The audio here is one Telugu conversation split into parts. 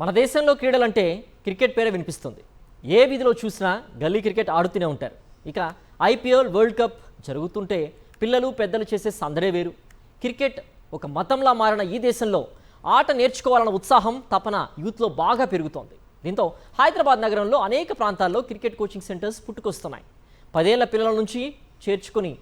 మన దేశంలో క్రీడలంటే క్రికెట్ పేరే వినిపిస్తుంది. ఏ వీధిలో చూసినా గల్లీ క్రికెట్ ఆడుతూనే ఉంటారు. ఇక ఐపీఎల్ వరల్డ్ కప్ జరుగుతుంటే పిల్లలు పెద్దలు చేసే సందడే వేరు. క్రికెట్ ఒక మతంలా మారిన ఈ దేశంలో ఆట నేర్చుకోవాలన్న ఉత్సాహం తపన యూత్లో బాగా పెరుగుతోంది. దీంతో హైదరాబాద్ నగరంలో అనేక ప్రాంతాల్లో క్రికెట్ కోచింగ్ సెంటర్స్ పుట్టుకొస్తున్నాయి. పదేళ్ళ పిల్లల నుంచి చేర్చుకొని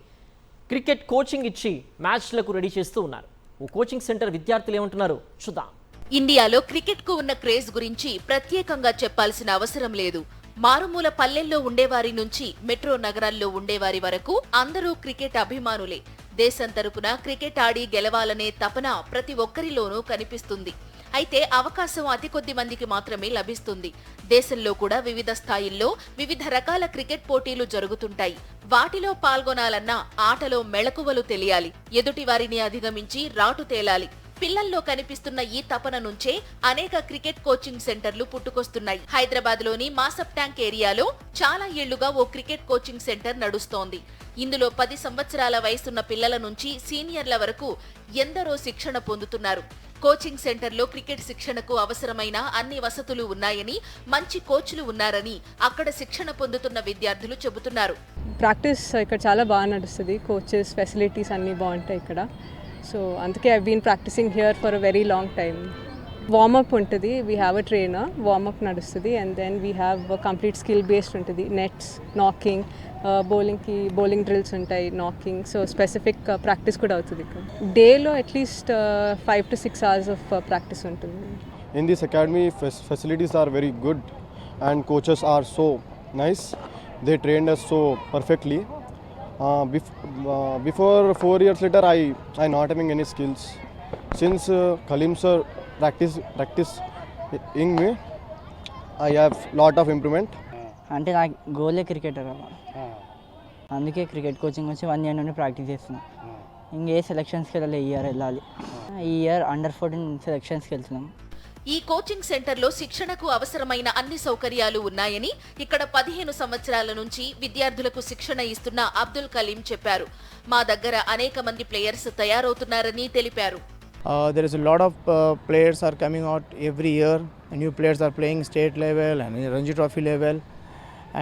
క్రికెట్ కోచింగ్ ఇచ్చి మ్యాచ్లకు రెడీ చేస్తూ ఉన్నారు. ఓ కోచింగ్ సెంటర్ విద్యార్థులు ఏమంటున్నారు? చూద్దాం. ఇండియాలో క్రికెట్కు ఉన్న క్రేజ్ గురించి ప్రత్యేకంగా చెప్పాల్సిన అవసరం లేదు. మారుమూల పల్లెల్లో ఉండేవారి నుంచి మెట్రో నగరాల్లో ఉండేవారి వరకు అందరూ క్రికెట్ అభిమానులే. దేశం తరపున క్రికెట్ ఆడి గెలవాలనే తపన ప్రతి ఒక్కరిలోనూ కనిపిస్తుంది. అయితే అవకాశం అతి కొద్ది మందికి మాత్రమే లభిస్తుంది. దేశంలో కూడా వివిధ స్థాయిల్లో వివిధ రకాల క్రికెట్ పోటీలు జరుగుతుంటాయి. వాటిలో పాల్గొనాలన్నా ఆటలో మెళకువలు తెలియాలి. ఎదుటివారిని అధిగమించి రాటు తేలాలి. పిల్లల్లో కనిపిస్తున్న ఈ తపన నుంచే అనేక క్రికెట్ కోచింగ్ సెంటర్లు పుట్టుకొస్తున్నాయి. హైదరాబాద్లోని మాసప్ ట్యాంక్ ఏరియాలో చాలా ఏళ్ళుగా ఓ క్రికెట్ కోచింగ్ సెంటర్ నడుస్తోంది. ఇందులో పది సంవత్సరాల వయసున్న పిల్లల నుంచి సీనియర్ల వరకు ఎందరో శిక్షణ పొందుతున్నారు. కోచింగ్ సెంటర్లో క్రికెట్ శిక్షణకు అవసరమైన అన్ని వసతులు ఉన్నాయని మంచి కోచ్లు ఉన్నారని అక్కడ శిక్షణ పొందుతున్న విద్యార్థులు చెబుతున్నారు. ప్రాక్టీస్ ఇక్కడ చాలా బాగా నడుస్తుంది. కోచెస్ ఫెసిలిటీస్ అన్నీ బాగుంటాయి ఇక్కడ. సో అందుకే I been practising here for a very long time warm up ఉంటుంది we have a trainer warm up నడుస్తుంది and then we have complete skill based ఉంటుంది. నెట్స్ నాకింగ్ బౌలింగ్కి బౌలింగ్ డ్రిల్స్ ఉంటాయి నాకింగ్ సో స్పెసిఫిక్ ప్రాక్టీస్ కూడా అవుతుంది ఇక్కడ. డేలో at least five to six hours of practice ఉంటుంది. In this academy facilities are very good and coaches are so nice they train trained perfectly before four years later I I not having any skills since Kaleem sir practice practising me I have lot of improvement అంటే నా గోలే క్రికెటర్ uh. అందుకే క్రికెట్ కోచింగ్ వచ్చి వన్ ఇయర్ నుండి ప్రాక్టీస్ చేస్తున్నాం. Uh. ఇంకే సెలెక్షన్స్కి వెళ్ళాలి? ఈ ఇయర్ వెళ్ళాలి. Uh. ఈ ఇయర్ అండర్ ఫోర్టీన్ సెలెక్షన్స్కి వెళ్తున్నాం. ఈ కోచింగ్ సెంటర్లో శిక్షణకు అవసరమైన అన్ని సౌకర్యాలు ఉన్నాయని ఇక్కడ పదిహేను సంవత్సరాల నుంచి విద్యార్థులకు శిక్షణ ఇస్తున్న అబ్దుల్ కలీం చెప్పారు మా దగ్గర అనేక మంది ప్లేయర్స్ తయారవుతున్నారని తెలిపారు Uh, there is a lot of uh, players are coming out every year. New players are playing state level and Ranji Trophy level,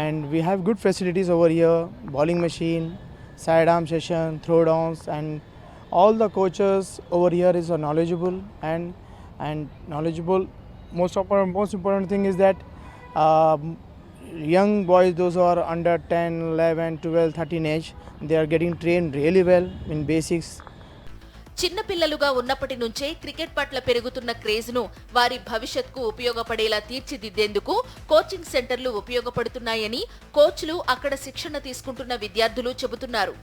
and we have good facilities over here: bowling machine, sidearm session, throwdowns, and all the coaches over here is uh, knowledgeable and and knowledgeable. Most of our most important thing is that um, young boys, those who are under 10, 11, 12, 13 age, they are getting trained really well in basics చిన్న పిల్లలుగా ఉన్నప్పటి నుంచే క్రికెట్ పట్ల పెరుగుతున్న క్రేజ్ను వారి భవిష్యత్కు ఉపయోగపడేలా తీర్చిదిద్దేందుకు కోచింగ్ సెంటర్లు ఉపయోగపడుతున్నాయని కోచ్లు అక్కడ శిక్షణ తీసుకుంటున్న విద్యార్థులు చెబుతున్నారు